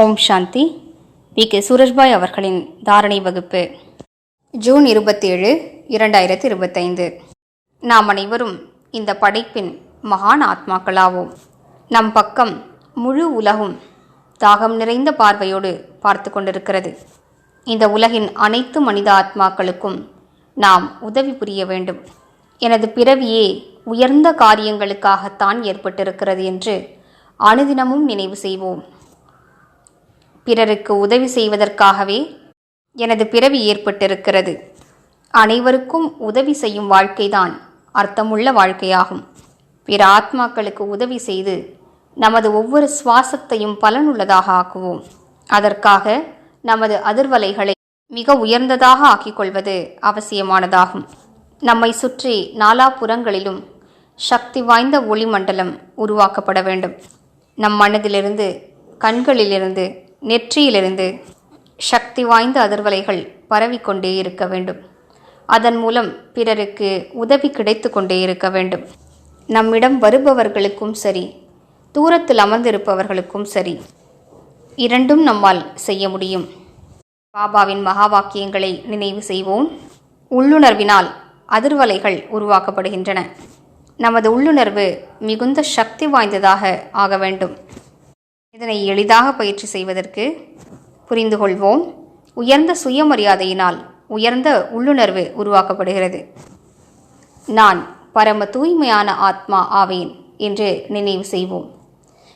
ஓம் சாந்தி. V K. Surajbhai அவர்களின் தாரணை வகுப்பு. ஜூன் இருபத்தேழு இரண்டாயிரத்தி இருபத்தைந்து நாம் அனைவரும் இந்த படைப்பின் மகான் ஆத்மாக்களாவோம். நம் பக்கம் முழு உலகும் தாகம் நிறைந்த பார்வையோடு பார்த்து கொண்டிருக்கிறது. இந்த உலகின் அனைத்து மனித ஆத்மாக்களுக்கும் நாம் உதவி புரிய வேண்டும். எனது பிறவியே உயர்ந்த காரியங்களுக்காகத்தான் ஏற்பட்டிருக்கிறது என்று அனுதினமும் நினைவு செய்வோம். பிறருக்கு உதவி செய்வதற்காகவே எனது பிறவி ஏற்பட்டிருக்கிறது. அனைவருக்கும் உதவி செய்யும் வாழ்க்கைதான் அர்த்தமுள்ள வாழ்க்கையாகும். பிற ஆத்மாக்களுக்கு உதவி செய்து நமது ஒவ்வொரு சுவாசத்தையும் பலனுள்ளதாக ஆக்குவோம். அதற்காக நமது அதிர்வலைகளை மிக உயர்ந்ததாக ஆக்கிக் கொள்வது அவசியமானதாகும். நம்மை சுற்றி நாலாபுறங்களிலும் சக்தி வாய்ந்த ஒளிமண்டலம் உருவாக்கப்பட வேண்டும். நம் மனதிலிருந்து கண்களிலிருந்து நெற்றியிலிருந்து சக்தி வாய்ந்த அதிர்வலைகள் பரவிக்கொண்டே இருக்க வேண்டும். அதன் மூலம் பிறருக்கு உதவி கிடைத்து கொண்டே இருக்க வேண்டும். நம்மிடம் வருபவர்களுக்கும் சரி தூரத்தில் அமர்ந்திருப்பவர்களுக்கும் சரி இரண்டும் நம்மால் செய்ய முடியும். பாபாவின் மகா வாக்கியங்களை நினைவு செய்வோம். உள்ளுணர்வினால் அதிர்வலைகள் உருவாக்கப்படுகின்றன. நமது உள்ளுணர்வு மிகுந்த சக்தி வாய்ந்ததாக ஆக வேண்டும். இதனை எளிதாக பயிற்சி செய்வதற்கு புரிந்து கொள்வோம். உயர்ந்த சுயமரியாதையினால் உயர்ந்த உள்ளுணர்வு உருவாக்கப்படுகிறது. நான் பரம தூய்மையான ஆத்மா ஆவேன் என்று நினைவு செய்வோம்.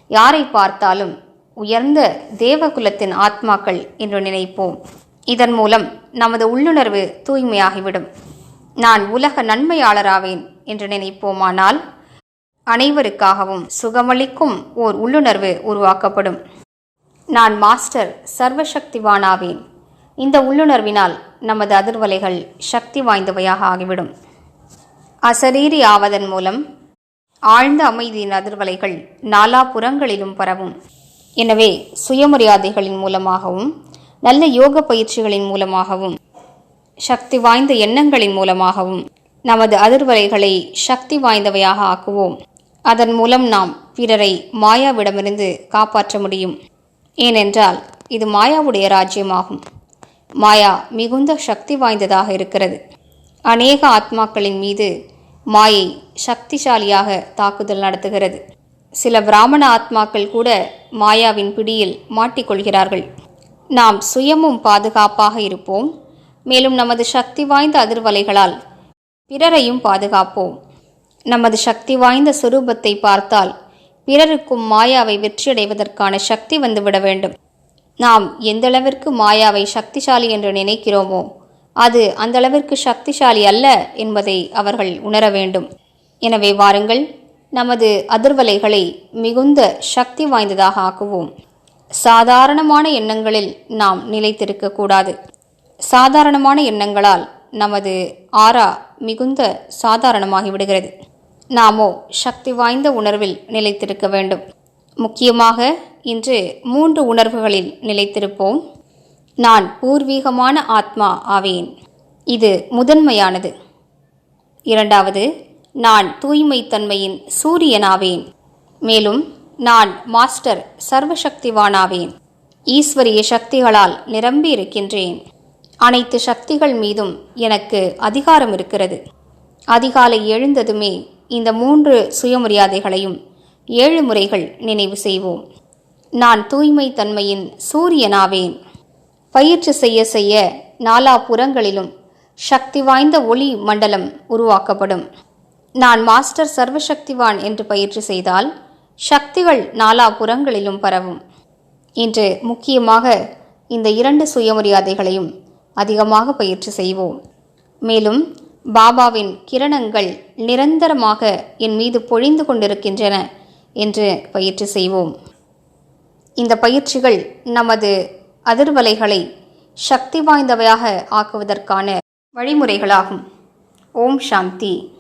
யாரை பார்த்தாலும் உயர்ந்த தேவகுலத்தின் ஆத்மாக்கள் என்று நினைப்போம். இதன் மூலம் நமது உள்ளுணர்வு தூய்மையாகிவிடும். நான் உலக நன்மையாளராவேன் என்று நினைப்போமானால் அனைவருக்காகவும் சுகமளிக்கும் ஓர் உள்ளுணர்வு உருவாக்கப்படும். நான் மாஸ்டர் சர்வசக்திவானாவேன். இந்த உள்ளுணர்வினால் நமது அதிர்வலைகள் சக்தி வாய்ந்தவையாக ஆகிவிடும். அசரீரி ஆவதன் மூலம் ஆழ்ந்த அமைதியின் அதிர்வலைகள் நாலா புறங்களிலும் பரவும். எனவே சுயமரியாதைகளின் மூலமாகவும் நல்ல யோக பயிற்சிகளின் மூலமாகவும் சக்தி வாய்ந்த எண்ணங்களின் மூலமாகவும் நமது அதிர்வலைகளை சக்தி வாய்ந்தவையாக ஆக்குவோம். அதன் மூலம் நாம் பிறரை மாயாவிடமிருந்து காப்பாற்ற முடியும். ஏனென்றால் இது மாயாவுடைய ராஜ்யமாகும். மாயா மிகுந்த சக்தி வாய்ந்ததாக இருக்கிறது. அநேக ஆத்மாக்களின் மீது மாயை சக்திசாலியாக தாக்குதல் நடத்துகிறது. சில பிராமண ஆத்மாக்கள் கூட மாயாவின் பிடியில் மாட்டிக்கொள்கிறார்கள். நாம் சுயமும் பாதுகாப்பாக இருப்போம். மேலும் நமது சக்தி வாய்ந்த அதிர்வலைகளால் பிறரையும் பாதுகாப்போம். நமது சக்தி வாய்ந்த சுரூபத்தை பார்த்தால் பிறருக்கும் மாயாவை வெற்றியடைவதற்கான சக்தி வந்துவிட வேண்டும். நாம் எந்தளவிற்கு மாயாவை சக்திசாலி என்று நினைக்கிறோமோ அது அந்தளவிற்கு சக்திசாலி அல்ல என்பதை அவர்கள் உணர வேண்டும். எனவே வாருங்கள் நமது அதிர்வலைகளை மிகுந்த சக்தி வாய்ந்ததாக ஆக்குவோம். சாதாரணமான எண்ணங்களில் நாம் நிலைத்திருக்கக்கூடாது சாதாரணமான எண்ணங்களால் நமது ஆரா மிகுந்த சாதாரணமாகி விடுகிறது. நாமோ சக்தி வாய்ந்த உணர்வில் நிலைத்திருக்க வேண்டும். முக்கியமாக இன்று மூன்று உணர்வுகளில் நிலைத்திருப்போம். நான் பூர்வீகமான ஆத்மா ஆவேன். இது முதன்மையானது. இரண்டாவது நான் தூய்மைத்தன்மையின் சூரியனாவேன். மேலும் நான் மாஸ்டர் சர்வசக்திவானாவேன். ஈஸ்வரிய சக்திகளால் நிரம்பி இருக்கின்றேன். அனைத்து சக்திகள் மீதும் எனக்கு அதிகாரம் இருக்கிறது. அதிகாலை எழுந்ததுமே இந்த மூன்று சுயமரியாதைகளையும் ஏழு முறைகள் நினைவு செய்வோம். நான் தூய்மை தன்மையின் சூரியனாவேன். பயிற்சி செய்ய செய்ய நாலா புறங்களிலும் சக்தி வாய்ந்த ஒளி மண்டலம் உருவாக்கப்படும். நான் மாஸ்டர் சர்வசக்திவான் என்று பயிற்சி செய்தால் சக்திகள் நாலா புறங்களிலும் பரவும். இன்று முக்கியமாக இந்த இரண்டு சுயமரியாதைகளையும் அதிகமாக பயிற்சி செய்வோம். மேலும் பாபாவின் கிரணங்கள் நிரந்தரமாக என் மீது பொழிந்து கொண்டிருக்கின்றன என்று பயிற்சி செய்வோம். இந்த பயிற்சிகள் நமது அதிர்வலைகளை சக்தி வாய்ந்தவையாக ஆக்குவதற்கான வழிமுறைகளாகும். ஓம் சாந்தி.